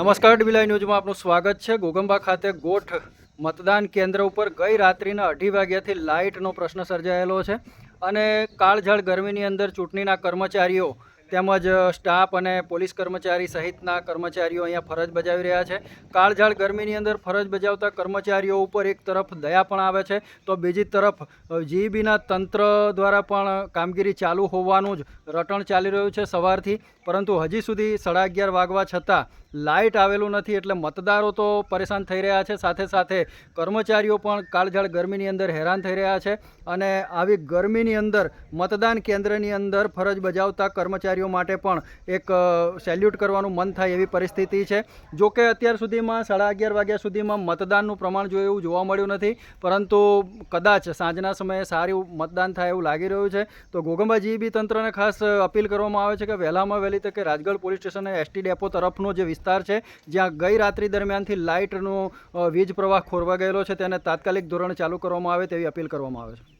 નમસ્કાર ડીબીલાઈ ન્યૂઝમાં આપનું સ્વાગત છે. ગોગંબા ખાતે ગોઠ મતદાન કેન્દ્ર ઉપર ગઈ રાત્રિના અઢી વાગ્યાથી લાઇટનો પ્રશ્ન સર્જાયેલો છે અને કાળઝાળ ગરમીની અંદર ચૂંટણીના કર્મચારીઓ તેમજ સ્ટાફ અને પોલીસ કર્મચારી સહિતના કર્મચારીઓ અહીંયા ફરજ બજાવી રહ્યા છે. કાળઝાળ ગરમીની અંદર ફરજ બજાવતા કર્મચારીઓ ઉપર એક તરફ દયા પણ આવે છે, તો બીજી તરફ જીઈબીના તંત્ર દ્વારા પણ કામગીરી ચાલુ હોવાનું જ રટણ ચાલી રહ્યું છે સવારથી. પરંતુ હજી સુધી સાડા અગિયાર વાગવા છતાં લાઇટ આવેલું નથી એટલે મતદારો તો પરેશાન થઈ રહ્યા છે. સાથે સાથે કર્મચારીઓ પણ કાળઝાળ ગરમીની અંદર હેરાન થઈ રહ્યા છે અને આવી ગરમીની અંદર મતદાન કેન્દ્રની અંદર ફરજ બજાવતા કર્મચારીઓ માટે પણ એક સેલ્યુટ કરવાનું મન થાય એવી પરિસ્થિતિ છે. જો કે અત્યાર સુધીમાં સાડા અગિયાર વાગ્યા સુધીમાં મતદાનનું પ્રમાણ જો એવું જોવા મળ્યું નથી, પરંતુ કદાચ સાંજના સમયે સારું મતદાન થાય એવું લાગી રહ્યું છે. તો ગોગંબા જીબી તંત્રને ખાસ અપીલ કરવામાં આવે છે કે વહેલામાં વહેલી તકે Rajgarh police station ST depot તરફનો જે વિસ્તાર છે, જ્યાં ગઈ રાત્રિ દરમિયાનથી લાઇટનો વીજ પ્રવાહ ખોરવા ગયેલો છે, તેને તાત્કાલિક ધોરણે ચાલુ કરવામાં આવે તેવી અપીલ કરવામાં આવે છે.